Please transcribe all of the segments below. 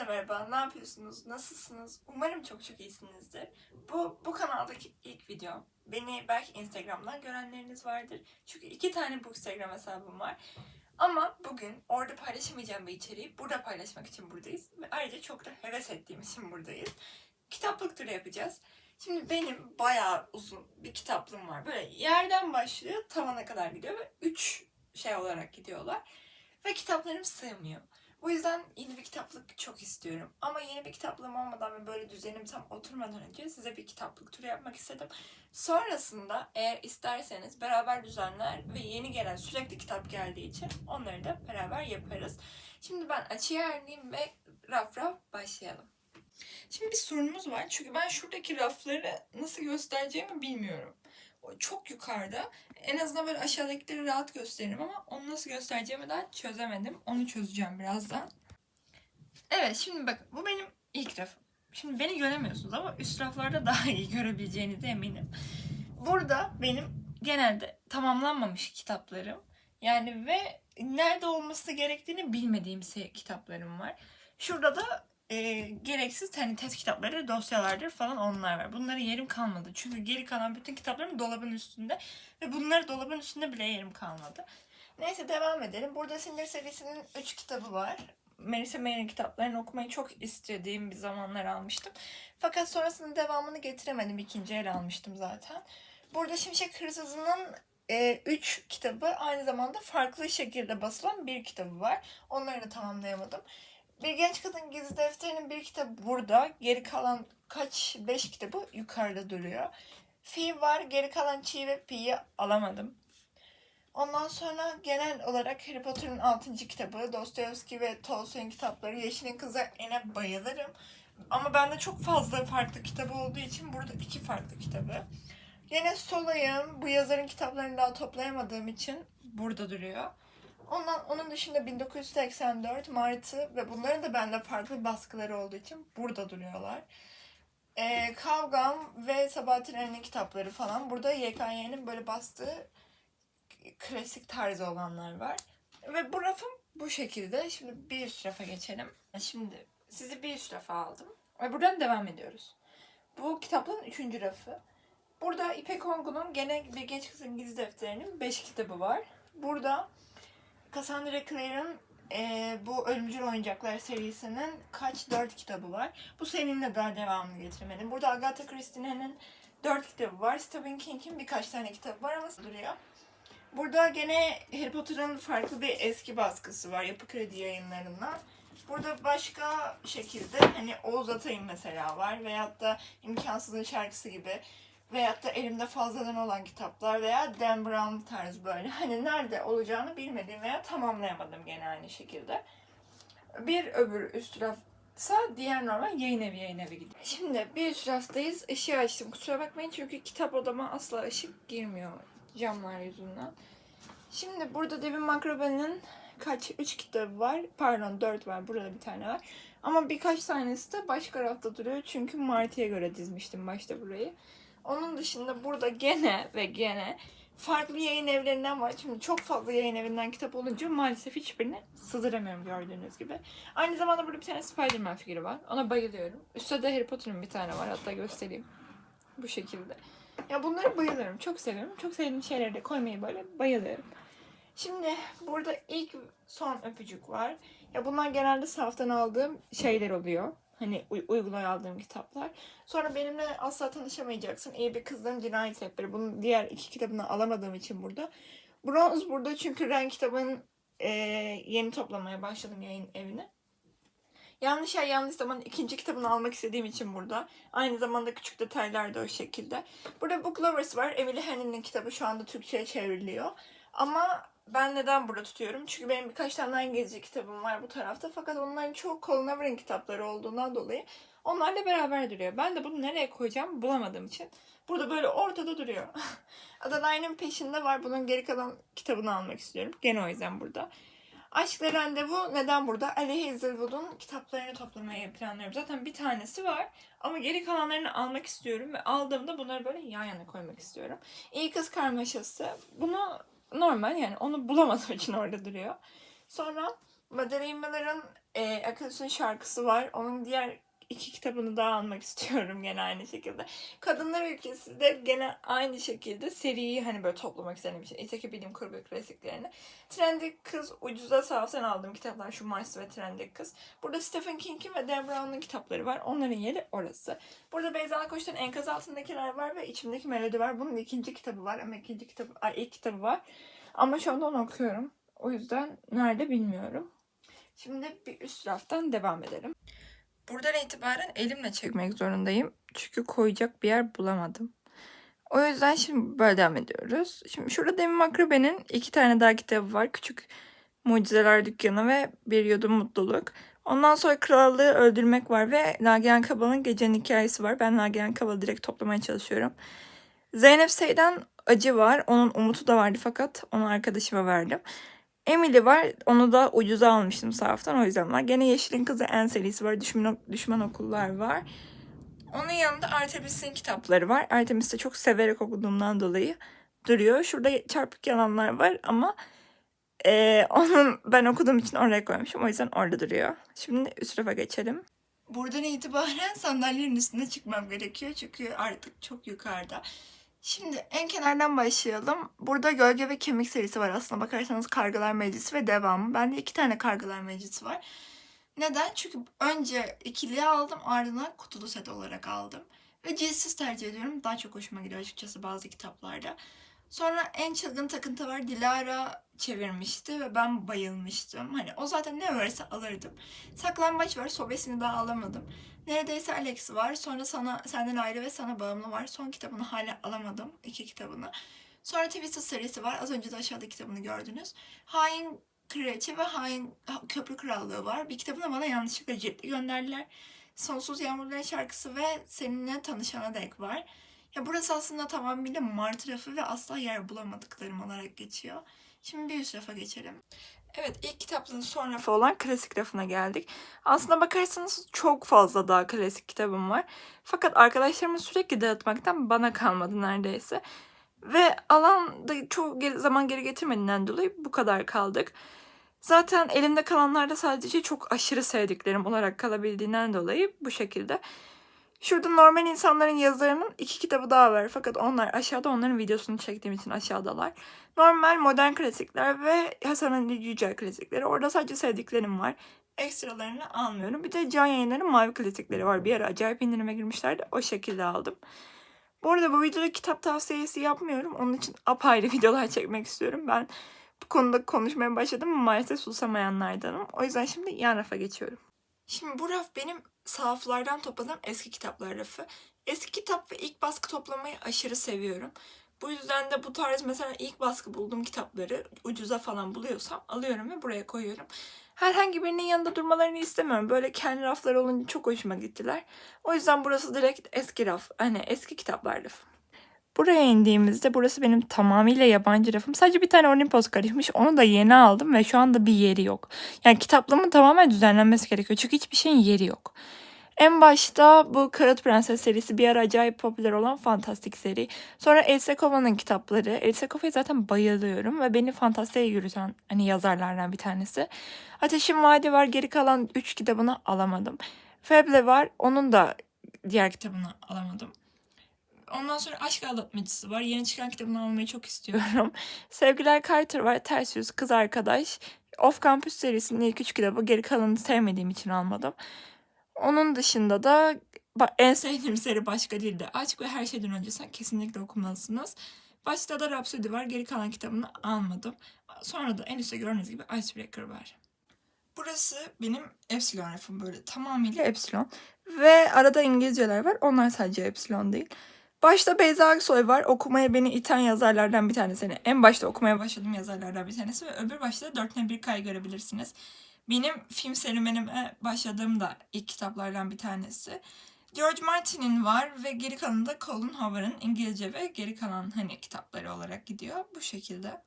Herkese merhaba, ne yapıyorsunuz, nasılsınız? Umarım çok çok iyisinizdir. Bu, bu kanaldaki ilk video. Beni belki Instagram'dan görenleriniz vardır. Çünkü iki tane bu Instagram hesabım var. Ama bugün orada paylaşamayacağım bir içeriği burada paylaşmak için buradayız. Ve ayrıca çok da heves ettiğim için buradayız. Kitaplık turu yapacağız. Şimdi benim bayağı uzun bir kitaplığım var. Böyle yerden başlıyor, tavana kadar gidiyor ve üç şey olarak gidiyorlar. Ve kitaplarım sığmıyor. Bu yüzden yeni bir kitaplık çok istiyorum. Ama yeni bir kitaplığım olmadan ve böyle düzenim tam oturmadan önce size bir kitaplık turu yapmak istedim. Sonrasında eğer isterseniz beraber düzenler ve yeni gelen sürekli kitap geldiği için onları da beraber yaparız. Şimdi ben açıya erleyeyim ve raf raf başlayalım. Şimdi bir sorunumuz var. Çünkü ben şuradaki rafları nasıl göstereceğimi bilmiyorum. Çok yukarıda. En azından böyle aşağıdakileri rahat gösteririm ama onu nasıl göstereceğimi daha çözemedim. Onu çözeceğim birazdan. Evet şimdi bakın bu benim ilk rafım. Şimdi beni göremiyorsunuz ama üst raflarda daha iyi görebileceğinize eminim. Burada benim genelde tamamlanmamış kitaplarım. Yani ve nerede olması gerektiğini bilmediğim kitaplarım var. Şurada da e, gereksiz hani test kitapları, dosyalardır falan onlar var. Bunlara yerim kalmadı. Çünkü geri kalan bütün kitaplarım dolabın üstünde. Ve bunları dolabın üstünde bile yerim kalmadı. Neyse devam edelim. Burada Sindir serisinin 3 kitabı var. Melisa Mayer'in kitaplarını okumayı çok istediğim bir zamanlar almıştım. Fakat sonrasında devamını getiremedim. İkinci el almıştım zaten. Burada Şimşek Hırsızı'nın 3 kitabı aynı zamanda farklı şekilde basılan bir kitabı var. Onları da tamamlayamadım. Bir Genç Kızın Gizli Defteri'nin bir kitabı burada. Geri kalan kaç? 5 kitabı yukarıda duruyor. Fi var. Geri kalan Çiğ ve Pi'yi alamadım. Ondan sonra genel olarak Harry Potter'ın 6. kitabı, Dostoyevski ve Tolstoy'un kitapları, Yeşil'in Kızı Ene bayılırım. Ama bende çok fazla farklı kitabı olduğu için burada iki farklı kitabı. Yine Solay'ım, bu yazarın kitaplarını daha toplayamadığım için burada duruyor. Ondan, onun dışında 1984, Martı ve bunların da bende farklı baskıları olduğu için burada duruyorlar. Ee, Kavgam ve Sabahattin Ali'nin kitapları falan. Burada YKY'nin böyle bastığı klasik tarzı olanlar var. Ve bu rafım bu şekilde. Şimdi bir üst rafa geçelim. Şimdi sizi bir üst rafa aldım. Ve buradan devam ediyoruz. Bu kitaplığın üçüncü rafı. Burada İpek Ongun'un gene bir genç kızın gizli defterinin 5 kitabı var. Burada Cassandra Clare'ın e, bu Ölümcül Oyuncaklar serisinin kaç? 4 kitabı var. Bu serinin de daha devamını getirmedim. Burada Agatha Christie'nin 4 kitabı var. Stephen King'in birkaç tane kitabı var ama duruyor. Burada gene Harry Potter'ın farklı bir eski baskısı var Yapı Kredi yayınlarından. Burada başka şekilde hani Oğuz Atay'ın mesela var veyahut da İmkansızın şarkısı gibi veyahut da elimde fazladan olan kitaplar veya Dan Brown tarzı böyle hani nerede olacağını bilmediğim veya tamamlayamadım gene aynı şekilde. Bir öbür üst rafsa diğer normal yayın evi yayın evi gidiyor. Şimdi bir üst raftayız. Işığı açtım. Kusura bakmayın çünkü kitap odama asla ışık girmiyor camlar yüzünden. Şimdi burada Devin McRobin'in kaç? 3 kitabı var. Pardon 4 var. Burada bir tane var. Ama birkaç tanesi de başka rafta duruyor. Çünkü Martı'ya göre dizmiştim başta burayı. Onun dışında burada gene ve gene farklı yayın evlerinden var. Şimdi çok fazla yayın evinden kitap olunca maalesef hiçbirini sığdıramıyorum gördüğünüz gibi. Aynı zamanda burada bir tane Spider-Man figürü var. Ona bayılıyorum. Üstte de Harry Potter'ın bir tane var. Hatta göstereyim. Bu şekilde. Ya bunları bayılıyorum. Çok seviyorum. Çok sevdiğim şeyleri de koymayı böyle bayılıyorum. Şimdi burada ilk son öpücük var. Ya bunlar genelde saftan aldığım şeyler oluyor. Hani uy- uygulaya aldığım kitaplar. Sonra benimle asla tanışamayacaksın. İyi bir kızların cinayet rehberi. Bunun diğer iki kitabını alamadığım için burada. Bronz burada çünkü renk kitabın e, yeni toplamaya başladım yayın evine. Yanlış yer yanlış zaman ikinci kitabını almak istediğim için burada. Aynı zamanda küçük detaylar da o şekilde. Burada Book Lovers var. Emily Henry'nin kitabı şu anda Türkçe'ye çevriliyor. Ama ben neden burada tutuyorum? Çünkü benim birkaç tane İngilizce kitabım var bu tarafta. Fakat onların çoğu Colin Avery'in kitapları olduğundan dolayı onlarla beraber duruyor. Ben de bunu nereye koyacağım bulamadığım için. Burada böyle ortada duruyor. Adeline'in peşinde var. Bunun geri kalan kitabını almak istiyorum. Gene o yüzden burada. Aşkla Randevu neden burada? Ali Hazelwood'un kitaplarını toplamayı planlıyorum. Zaten bir tanesi var ama geri kalanlarını almak istiyorum ve aldığımda bunları böyle yan yana koymak istiyorum. İyi Kız Karmaşası. Bunu normal yani onu bulamadığım için orada duruyor. Sonra Madeleine Miller'ın e, Akılsın şarkısı var. Onun diğer iki kitabını daha almak istiyorum gene aynı şekilde. Kadınlar Ülkesi de gene aynı şekilde seriyi hani böyle toplamak istediğim için. İtaki Bilim Kurgu klasiklerini. Trendy Kız ucuza sahaftan aldığım kitaplar şu Mars ve Trendy Kız. Burada Stephen King'in ve Dan Brown'un kitapları var. Onların yeri orası. Burada Beyza Koç'tan Enkaz Altındakiler var ve içimdeki Melodi var. Bunun ikinci kitabı var ama ikinci kitabı, ay, ilk kitabı var. Ama şu anda onu okuyorum. O yüzden nerede bilmiyorum. Şimdi bir üst raftan devam edelim. Buradan itibaren elimle çekmek zorundayım. Çünkü koyacak bir yer bulamadım. O yüzden şimdi böyle devam ediyoruz. Şimdi şurada Demi Makrebe'nin iki tane daha kitabı var. Küçük Mucizeler Dükkanı ve Bir Yudum Mutluluk. Ondan sonra Krallığı Öldürmek var ve Nagihan Kabal'ın Gecenin Hikayesi var. Ben Nagihan Kabal'ı direkt toplamaya çalışıyorum. Zeynep Seyden Acı var. Onun Umut'u da vardı fakat onu arkadaşıma verdim. Emily var. Onu da ucuza almıştım sahaftan o yüzden var. Gene Yeşil'in Kızı en serisi var. Düşman, Düşman Okullar var. Onun yanında Artemis'in kitapları var. Artemis'i çok severek okuduğumdan dolayı duruyor. Şurada çarpık yalanlar var ama eee, onun ben okuduğum için oraya koymuşum. O yüzden orada duruyor. Şimdi üst rafa geçelim. Buradan itibaren sandalyenin üstüne çıkmam gerekiyor. Çünkü artık çok yukarıda. Şimdi en kenardan başlayalım. Burada Gölge ve Kemik serisi var aslında bakarsanız Kargalar Meclisi ve devamı. Bende iki tane Kargalar Meclisi var. Neden? Çünkü önce ikili aldım ardından kutulu set olarak aldım. Ve ciltsiz tercih ediyorum. Daha çok hoşuma gidiyor açıkçası bazı kitaplarda. Sonra en çılgın takıntı var. Dilara çevirmişti ve ben bayılmıştım. Hani o zaten ne varsa alırdım. Saklambaç var. Sobesini daha alamadım. Neredeyse Alex var. Sonra sana senden ayrı ve sana bağımlı var. Son kitabını hala alamadım. iki kitabını. Sonra Twisted serisi var. Az önce de aşağıda kitabını gördünüz. Hain Kraliçe ve Hain Köprü Krallığı var. Bir kitabını bana yanlışlıkla ciltli gönderdiler. Sonsuz Yağmurların şarkısı ve seninle tanışana dek var. Ya burası aslında tamamıyla mart rafı ve asla yer bulamadıklarım olarak geçiyor. Şimdi bir üst rafa geçelim. Evet ilk kitapların son rafı olan klasik rafına geldik. Aslında bakarsanız çok fazla daha klasik kitabım var. Fakat arkadaşlarımı sürekli dağıtmaktan bana kalmadı neredeyse. Ve alan da geri- zaman geri getirmediğinden dolayı bu kadar kaldık. Zaten elimde kalanlar da sadece çok aşırı sevdiklerim olarak kalabildiğinden dolayı bu şekilde. Şurada normal insanların yazılarının iki kitabı daha var. Fakat onlar aşağıda onların videosunu çektiğim için aşağıdalar. Normal modern klasikler ve Hasan Ali Yücel klasikleri. Orada sadece sevdiklerim var. Ekstralarını almıyorum. Bir de Can Yayınları'nın mavi klasikleri var. Bir ara acayip indirime girmişlerdi. O şekilde aldım. Bu arada bu videoda kitap tavsiyesi yapmıyorum. Onun için apayrı videolar çekmek istiyorum. Ben bu konuda konuşmaya başladım ama maalesef susamayanlardanım. O yüzden şimdi yan rafa geçiyorum. Şimdi bu raf benim sahaflardan topladığım eski kitaplar rafı. Eski kitap ve ilk baskı toplamayı aşırı seviyorum. Bu yüzden de bu tarz mesela ilk baskı bulduğum kitapları ucuza falan buluyorsam alıyorum ve buraya koyuyorum. Herhangi birinin yanında durmalarını istemiyorum. Böyle kendi raflar olunca çok hoşuma gittiler. O yüzden burası direkt eski raf. Hani eski kitaplar rafı. Buraya indiğimizde burası benim tamamıyla yabancı rafım. Sadece bir tane Olimpos karışmış. Onu da yeni aldım ve şu anda bir yeri yok. Yani kitaplığımın tamamen düzenlenmesi gerekiyor. Çünkü hiçbir şeyin yeri yok. En başta bu Kağıt Prenses serisi bir ara acayip popüler olan fantastik seri. Sonra Else Kova'nın kitapları. Else Kova'ya zaten bayılıyorum ve beni fantastiğe yürüten hani yazarlardan bir tanesi. Ateşin Vaadi var. Geri kalan 3 kitabını alamadım. Feble var. Onun da diğer kitabını alamadım. Ondan sonra Aşk Aldatmacısı var. Yeni çıkan kitabını almayı çok istiyorum. Sevgiler Carter var. Ters Yüz, Kız Arkadaş. Off Campus serisinin ilk üç kitabı. Geri kalanını sevmediğim için almadım. Onun dışında da en sevdiğim seri başka değil de Aşk ve Her Şeyden Önce sen kesinlikle okumalısınız. Başta da Rhapsody var. Geri kalan kitabını almadım. Sonra da en üstte gördüğünüz gibi Icebreaker var. Burası benim Epsilon rafım böyle tamamıyla Epsilon. Ve arada İngilizceler var. Onlar sadece Epsilon değil. Başta Beyza Aksoy var. Okumaya beni iten yazarlardan bir tanesi. Yani en başta okumaya başladığım yazarlardan bir tanesi. Ve öbür başta da Dörtne Bir Kay görebilirsiniz. Benim film serüvenime başladığım da ilk kitaplardan bir tanesi. George Martin'in var ve geri kalanı da Colin Hoover'ın İngilizce ve geri kalan hani kitapları olarak gidiyor. Bu şekilde.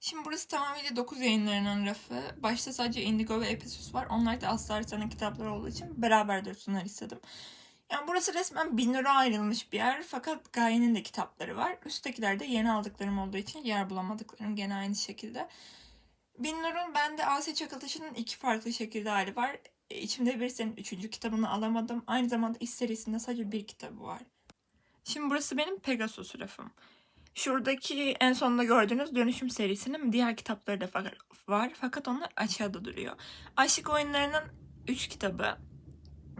Şimdi burası tamamıyla 9 yayınlarının rafı. Başta sadece Indigo ve Ephesus var. Onlar da Aslı Arslan'ın kitapları olduğu için beraber dursunlar istedim. Yani burası resmen bin lira ayrılmış bir yer. Fakat Gaye'nin de kitapları var. Üsttekiler de yeni aldıklarım olduğu için yer bulamadıklarım gene aynı şekilde. Binnur'un bende Asya Çakıltaşı'nın iki farklı şekilde hali var. E, İçimde bir senin üçüncü kitabını alamadım. Aynı zamanda iş serisinde sadece bir kitabı var. Şimdi burası benim Pegasus rafım. Şuradaki en sonunda gördüğünüz Dönüşüm serisinin diğer kitapları da var. Fakat onlar aşağıda duruyor. Aşık oyunlarının 3 kitabı.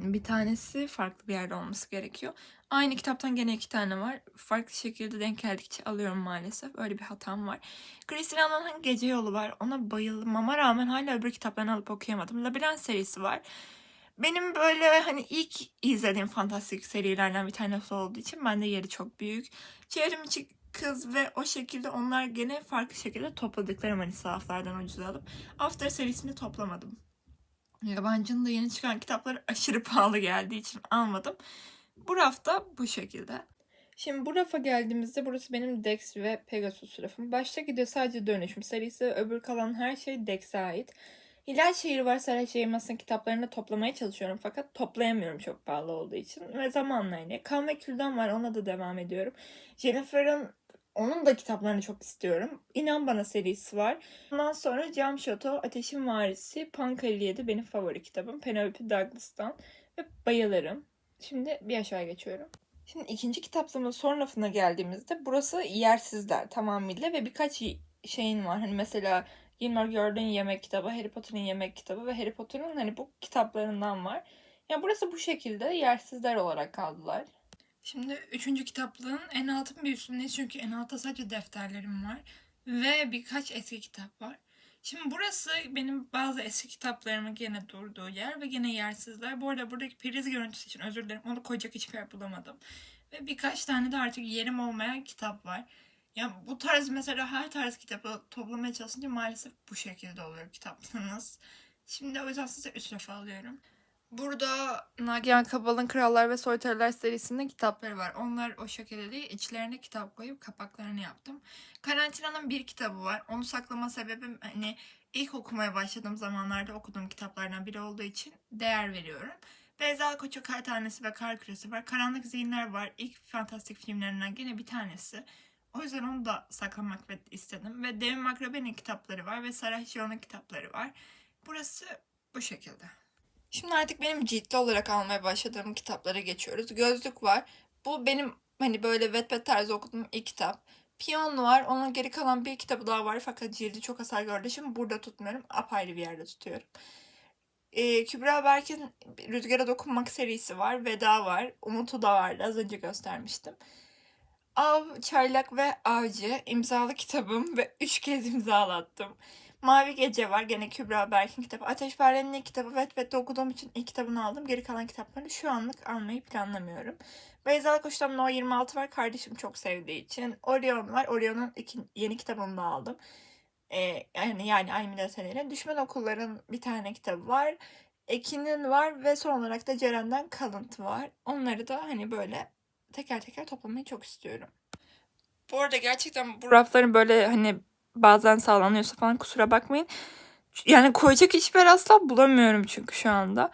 Bir tanesi farklı bir yerde olması gerekiyor. Aynı kitaptan gene iki tane var. Farklı şekilde denk geldikçe alıyorum maalesef. Öyle bir hatam var. Christine Anna'nın Gece Yolu var. Ona bayılmama rağmen hala öbür kitaplarını alıp okuyamadım. Labirent serisi var. Benim böyle hani ilk izlediğim fantastik serilerden bir tanesi olduğu için bende yeri çok büyük. Çevrim kız ve o şekilde onlar gene farklı şekilde topladıklarım hani sahaflardan ucuz alıp. After serisini toplamadım. Yabancının da yeni çıkan kitapları aşırı pahalı geldiği için almadım. Bu rafta bu şekilde. Şimdi bu rafa geldiğimizde burası benim Dex ve Pegasus rafım. Başta gidiyor sadece dönüşüm serisi. Öbür kalan her şey Dex'e ait. Hilal Şehir var Serhat Yayılmaz'ın kitaplarını toplamaya çalışıyorum fakat toplayamıyorum çok pahalı olduğu için ve zamanla yine. Kan ve Külden var ona da devam ediyorum. Jennifer'ın onun da kitaplarını çok istiyorum. İnan Bana serisi var. Ondan sonra Cam Şato, Ateşin Varisi, Pank 57 benim favori kitabım. Penelope Douglas'tan ve bayılırım. Şimdi bir aşağı geçiyorum. Şimdi ikinci kitaplığımın son rafına geldiğimizde burası yersizler tamamıyla ve birkaç şeyin var. Hani mesela Gilmore Girl'ün yemek kitabı, Harry Potter'ın yemek kitabı ve Harry Potter'ın hani bu kitaplarından var. Ya burası bu şekilde yersizler olarak kaldılar. Şimdi üçüncü kitaplığın en altın bir üstündeyiz çünkü en altta sadece defterlerim var ve birkaç eski kitap var. Şimdi burası benim bazı eski kitaplarımın gene durduğu yer ve gene yersizler. Bu arada buradaki priz görüntüsü için özür dilerim. Onu koyacak hiçbir yer bulamadım. Ve birkaç tane de artık yerim olmayan kitap var. Ya bu tarz mesela her tarz kitabı toplamaya çalışınca maalesef bu şekilde oluyor kitaplarınız. Şimdi o yüzden size üst rafa alıyorum. Burada Nagihan Kabal'ın Krallar ve Soytarılar serisinin kitapları var. Onlar o şekilde değil. İçlerine kitap koyup kapaklarını yaptım. Karantina'nın bir kitabı var. Onu saklama sebebim hani ilk okumaya başladığım zamanlarda okuduğum kitaplardan biri olduğu için değer veriyorum. Beyza Koçu Kar Tanesi ve Kar Küresi var. Karanlık Zihinler var. İlk fantastik filmlerinden gene bir tanesi. O yüzden onu da saklamak istedim. Ve Devin Makrabe'nin kitapları var ve Sarah Jion'un kitapları var. Burası bu şekilde. Şimdi artık benim ciltli olarak almaya başladığım kitaplara geçiyoruz. Gözlük var. Bu benim hani böyle Wattpad tarzı okuduğum ilk kitap. Piyon var. Onun geri kalan bir kitabı daha var. Fakat cildi çok hasar gördüğü için burada tutmuyorum. Apayrı bir yerde tutuyorum. Ee, Kübra Berk'in Rüzgara Dokunmak serisi var. Veda var. Umut'u da vardı. Az önce göstermiştim. Av, Çaylak ve Avcı imzalı kitabım ve üç kez imzalattım. Mavi Gece var. Gene Kübra Berk'in kitabı. Ateşperde'nin ilk kitabı. Wattpad'de okuduğum için ilk kitabını aldım. Geri kalan kitapları şu anlık almayı planlamıyorum. Beyza Koç'tan No 26 var. Kardeşim çok sevdiği için. Orion var. Orion'un yeni kitabını da aldım. Ee, yani, yani aynı milletleri. Düşman Okulların bir tane kitabı var. Ekin'in var ve son olarak da Ceren'den kalıntı var. Onları da hani böyle teker teker toplamayı çok istiyorum. Bu arada gerçekten bu rafların böyle hani bazen sağlanıyorsa falan kusura bakmayın. Yani koyacak hiçbir yer asla bulamıyorum çünkü şu anda.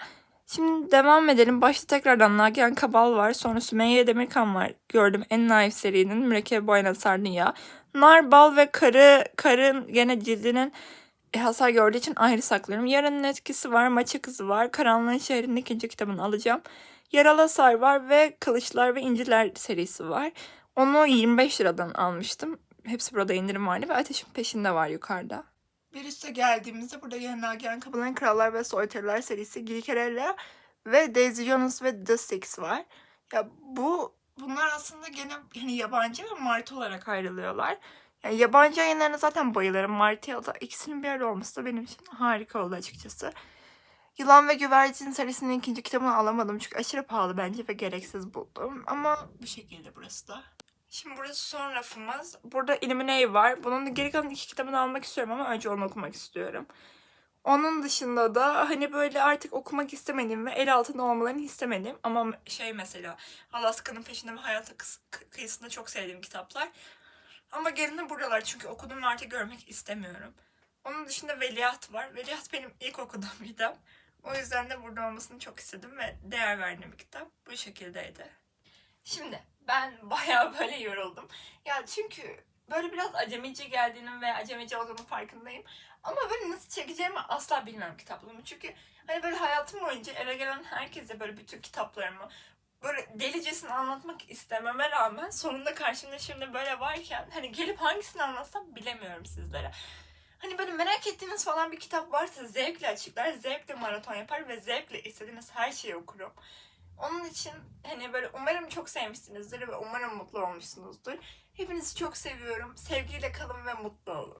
Şimdi devam edelim. Başta tekrardan Nagihan Kabal var. Sonra Sümeyye Demirkan var. Gördüm en naif serinin Mürekkep Boyna Sardunya. Nar, bal ve karı, karın gene cildinin e, hasar gördüğü için ayrı saklıyorum. Yarının etkisi var. Maçı kızı var. Karanlığın şehrinin ikinci kitabını alacağım. Yaralı Hasar var ve Kılıçlar ve İnciler serisi var. Onu 25 liradan almıştım. Hepsi burada indirim vardı ve Ateşin Peşinde var yukarıda. Bir üste geldiğimizde burada yine Nagihan Kabal'ın Krallar ve Soytarılar serisi Gilkerella ve Daisy Jones ve The Six var. Ya bu bunlar aslında gene hani yabancı ve Martı olarak ayrılıyorlar. Yani yabancı yayınlarına zaten bayılırım. Martı ya da ikisinin bir arada olması da benim için harika oldu açıkçası. Yılan ve Güvercin serisinin ikinci kitabını alamadım çünkü aşırı pahalı bence ve gereksiz buldum. Ama bu şekilde burası da. Şimdi burası son rafımız. Burada Illuminate var. Bunun da geri kalan iki kitabını almak istiyorum ama önce onu okumak istiyorum. Onun dışında da hani böyle artık okumak istemediğim ve el altında olmalarını istemedim. Ama şey mesela Alaska'nın peşinde ve hayata kıyısında çok sevdiğim kitaplar. Ama gelin buralar çünkü okudum ve artık görmek istemiyorum. Onun dışında Veliaht var. Veliaht benim ilk okuduğum kitap. O yüzden de burada olmasını çok istedim ve değer verdiğim bir kitap. Bu şekildeydi. Şimdi ben bayağı böyle yoruldum. Ya çünkü böyle biraz acemici geldiğinin ve acemici olduğunu farkındayım. Ama böyle nasıl çekeceğimi asla bilmiyorum kitaplarımı. Çünkü hani böyle hayatım boyunca eve gelen herkese böyle bütün kitaplarımı böyle delicesini anlatmak istememe rağmen sonunda karşımda şimdi böyle varken hani gelip hangisini anlatsam bilemiyorum sizlere. Hani böyle merak ettiğiniz falan bir kitap varsa zevkle açıklar, zevkle maraton yapar ve zevkle istediğiniz her şeyi okurum. Onun için hani böyle umarım çok sevmişsinizdir ve umarım mutlu olmuşsunuzdur. Hepinizi çok seviyorum. Sevgiyle kalın ve mutlu olun.